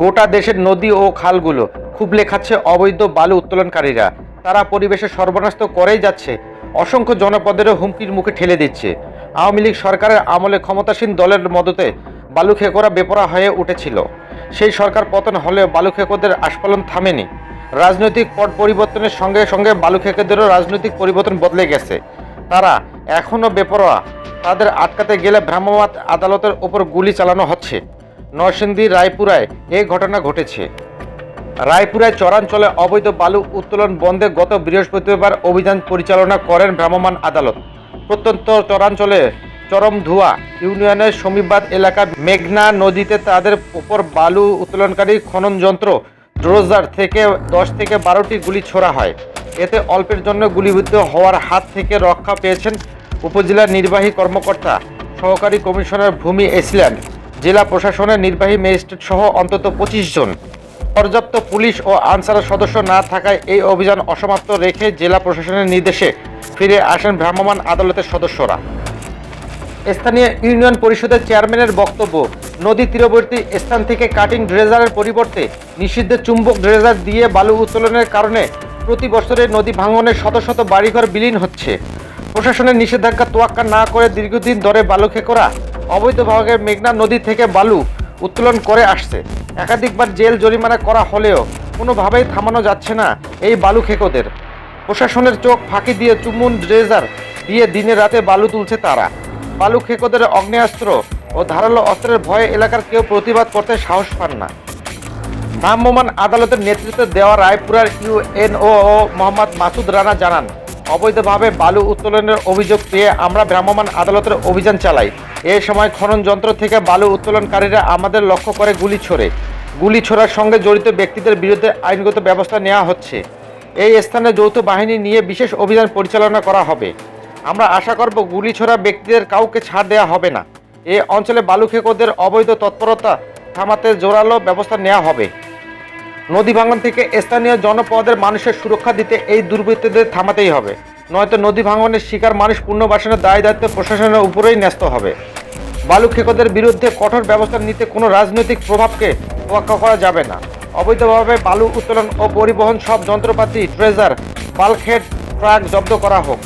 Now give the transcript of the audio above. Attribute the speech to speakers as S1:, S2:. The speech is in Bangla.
S1: গোটা দেশের নদী ও খালগুলো খুব লেখাচ্ছে অবৈধ বালু উত্তোলনকারীরা। তারা পরিবেশে সর্বনাশ তো করেই যাচ্ছে। অসংখ্য জনপদেরও হুমকির মুখে ঠেলে দিচ্ছে। আওয়ামী লীগ সরকারের আমলে ক্ষমতাসীন দলের মদতে বালু খেকোরা বেপরা হয়ে উঠেছিল। সেই সরকার পতন হলেও বালু খেকোদের আস্ফালন থামেনি। রাজনৈতিক পট পরিবর্তনের সঙ্গে সঙ্গে বালু খেকোদেরও রাজনৈতিক পরিবর্তন বদলে গেছে। তারা এখনও বেপরোয়া। তাদের আটকাতে গেলে ভ্রাম্যমাণ আদালতের ওপর গুলি চালানো হচ্ছে। নরসিংদী, রায়পুরায় এই ঘটনা ঘটেছে। রায়পুরায় চরাঞ্চলে অবৈধ বালু উত্তোলন বন্ধে গত বৃহস্পতিবার অভিযান পরিচালনা করেন ভ্রাম্যমাণ আদালত। প্রত্যন্ত চরাঞ্চলে চরম ধোয়া ইউনিয়নের সমীবাদ এলাকা মেঘনা নদীতে তাদের উপর বালু উত্তোলনকারী খনন যন্ত্র, ড্রোজার থেকে দশ থেকে বারোটি গুলি ছোড়া হয়। এতে অল্পের জন্য গুলিবিদ্ধ হওয়ার হাত থেকে রক্ষা পেয়েছেন উপজেলার নির্বাহী কর্মকর্তা, সহকারী কমিশনার ভূমি এসল্যান্ড জেলা প্রশাসনের নির্বাহী ম্যাজিস্ট্রেট সহ অন্তত পঁচিশ জন। পর্যাপ্ত পুলিশ ও আনসারের সদস্য না থাকায় এই অভিযান অসমাপ্ত রেখে জেলা প্রশাসনের নির্দেশে ফিরে আসেন ভ্রাম্যমাণ আদালতের সদস্যরা। স্থানীয় ইউনিয়ন পরিষদের চেয়ারম্যানের বক্তব্য, নদী তীরবর্তী স্থান থেকে কাটিং ড্রেজারের পরিবর্তে নিষিদ্ধ চুম্বক ড্রেজার দিয়ে বালু উত্তোলনের কারণে প্রতি বছরে নদী ভাঙনের শত শত বাড়িঘর বিলীন হচ্ছে। প্রশাসনের নিষেধাজ্ঞা তোয়াক্কা না করে দীর্ঘদিন ধরে বালু খেকোরা অবৈধভাবে মেঘনা নদী থেকে বালু উত্তোলন করে আসছে। একাধিকবার জেল জরিমানা করা হলেও কোনোভাবেই থামানো যাচ্ছে না এই বালু খেকোদের। প্রশাসনের চোখ ফাঁকি দিয়ে চুমুন ড্রেজার দিয়ে দিনে রাতে বালু তুলছে তারা। বালু খেকোদের অগ্নেয়াস্ত্র ও ধারালো অস্ত্রের ভয়ে এলাকার কেউ প্রতিবাদ করতে সাহস পান না। ভ্রাম্যমাণ আদালতের নেতৃত্বে দেওয়া রায়পুরার ইউএনও মোহাম্মদ মাসুদ রানা জানান অবৈধভাবে বালু উত্তোলনের অভিযোগ পেয়ে আমরা ভ্রাম্যমাণ আদালতের অভিযান চালাই। এ সময় খনন যন্ত্র থেকে বালু উত্তোলনকারীরা আমাদের লক্ষ্য করে গুলি ছোড়ে। গুলি ছোড়ার সঙ্গে জড়িত ব্যক্তিদের বিরুদ্ধে আইনগত ব্যবস্থা নেওয়া হচ্ছে। এই স্থানে যৌথ বাহিনী নিয়ে বিশেষ অভিযান পরিচালনা করা হবে। আমরা আশা করব গুলি ছোড়া ব্যক্তিদের কাউকে ছাড় দেওয়া হবে না। এ অঞ্চলে বালু খেকোদের অবৈধ তৎপরতা থামাতে জোরালো ব্যবস্থা নেওয়া হবে। নদী ভাঙন থেকে স্থানীয় জনপদের মানুষের সুরক্ষা দিতে এই দুর্বৃত্তদের থামাতেই হবে। নয়তো নদী ভাঙনের শিকার মানুষ পুনর্বাসনের দায় দায়িত্ব প্রশাসনের উপরেই ন্যস্ত হবে। বালু খেকোদের বিরুদ্ধে কঠোর ব্যবস্থা নিতে কোনো রাজনৈতিক প্রভাবকে তোয়াক্কা করা যাবে না। অবৈধভাবে বালু উত্তোলন ও পরিবহন সব যন্ত্রপাতি, ট্রেজার বাল্কহেড ট্রাক জব্দ করা হোক।